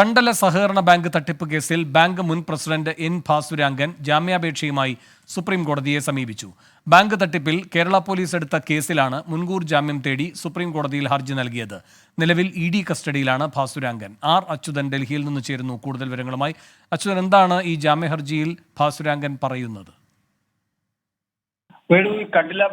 കണ്ടല സഹകരണ ബാങ്ക് തട്ടിപ്പ് കേസിൽ ബാങ്ക് മുൻ പ്രസിഡന്റ് എൻ ഭാസുരാങ്കൻ ജാമ്യാപേക്ഷയുമായി സുപ്രീം കോടതിയെ സമീപിച്ചു. ബാങ്ക് തട്ടിപ്പിൽ കേരള പോലീസ് എടുത്ത കേസിലാണ് മുൻകൂർ ജാമ്യം തേടി സുപ്രീം കോടതിയിൽ ഹർജി നൽകിയത്. നിലവിൽ ഇ ഡി കസ്റ്റഡിയിലാണ് ഭാസുരാങ്കൻ ആർ അച്യുതൻ ഡൽഹിയിൽ നിന്ന് ചേരുന്നു. കൂടുതൽ വിവരങ്ങളുമായി അച്യുതൻ എന്താണ് ഈ ജാമ്യ ഹർജിയിൽ ഭാസുരാങ്കൻ പറയുന്നത്? വേണു ഈ കണ്ടില്ല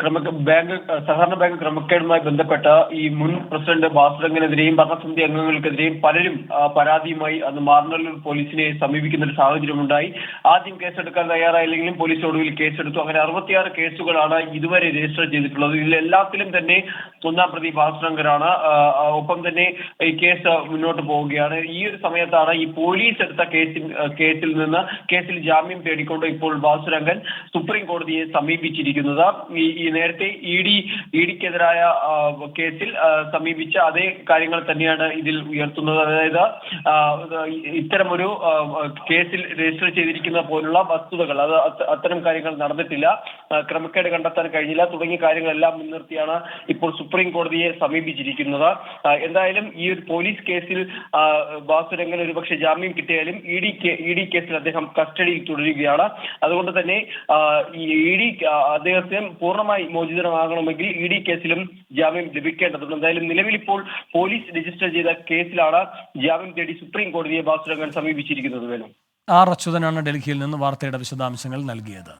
ക്രമ ബാങ്ക് സഹകരണ ബാങ്ക് ക്രമക്കേടുമായി ബന്ധപ്പെട്ട ഈ മുൻ പ്രസിഡന്റ് ബാസുരംഗനെതിരെയും ഭരണസമിതി അംഗങ്ങൾക്കെതിരെയും പലരും പരാതിയുമായി അന്ന് മാർനല്ലൂർ പോലീസിനെ സമീപിക്കുന്ന ഒരു സാഹചര്യമുണ്ടായി. ആദ്യം കേസെടുക്കാൻ തയ്യാറായില്ലെങ്കിലും പോലീസ് ഒടുവിൽ കേസെടുത്തു. അങ്ങനെ അറുപത്തിയാറ് കേസുകളാണ് ഇതുവരെ രജിസ്റ്റർ ചെയ്തിട്ടുള്ളത്. ഇതിലെല്ലാത്തിലും തന്നെ ഒന്നാം പ്രതി ബാസുരംഗനാണ്. ഒപ്പം തന്നെ ഈ കേസ് മുന്നോട്ട് പോവുകയാണ്. ഈ ഒരു സമയത്താണ് ഈ പോലീസ് എടുത്ത കേസിൽ കേസിൽ നിന്ന് കേസിൽ ജാമ്യം തേടിക്കൊണ്ട് ഇപ്പോൾ ബാസുരംഗൻ സുപ്രീം കോടതിയെ സമീപിച്ചിരിക്കുന്നത്. ഈ നേരത്തെ ഇ ഡി ഇ ഡിക്കെതിരായ കേസിൽ സമീപിച്ച അതേ കാര്യങ്ങൾ തന്നെയാണ് ഇതിൽ ഉയർത്തുന്നത്. അതായത് ഇത്തരമൊരു കേസിൽ രജിസ്റ്റർ ചെയ്തിരിക്കുന്ന പോലുള്ള വസ്തുതകൾ അത് അത്ത- അത്തരം കാര്യങ്ങൾ നടന്നിട്ടില്ല. ക്രമക്കേട് കണ്ടെത്താൻ കഴിഞ്ഞില്ല. തുടങ്ങിയ കാര്യങ്ങളെല്ലാം മുൻനിർത്തിയാണ് ഇപ്പോൾ സുപ്രീം കോടതിയെ സമീപിച്ചിരിക്കുന്നത്. എന്തായാലും ഈ ഒരു പോലീസ് കേസിൽ ബാസുരംഗൻ ഒരുപക്ഷെ ജാമ്യം കിട്ടിയാലും ഇ ഡി ഇ ഡി കേസിൽ അദ്ദേഹം കസ്റ്റഡിയിൽ തുടരുകയാണ്. അതുകൊണ്ട് തന്നെ ഇ ഡി അദ്ദേഹത്തിന് പൂർണമായി മോചിതനാകണമെങ്കിൽ ഇ ഡി കേസിലും ജാമ്യം ലഭിക്കേണ്ടതുണ്ട്. എന്തായാലും നിലവിൽ ഇപ്പോൾ പോലീസ് രജിസ്റ്റർ ചെയ്ത കേസിലാണ് ജാമ്യം തേടി സുപ്രീം കോടതിയെ ബാസുരംഗൻ സമീപിച്ചിരിക്കുന്നത് വേണം. ആർ അച്യുതനാണ് ഡൽഹിയിൽ നിന്ന് വാർത്തയുടെ വിശദാംശങ്ങൾ നൽകിയത്.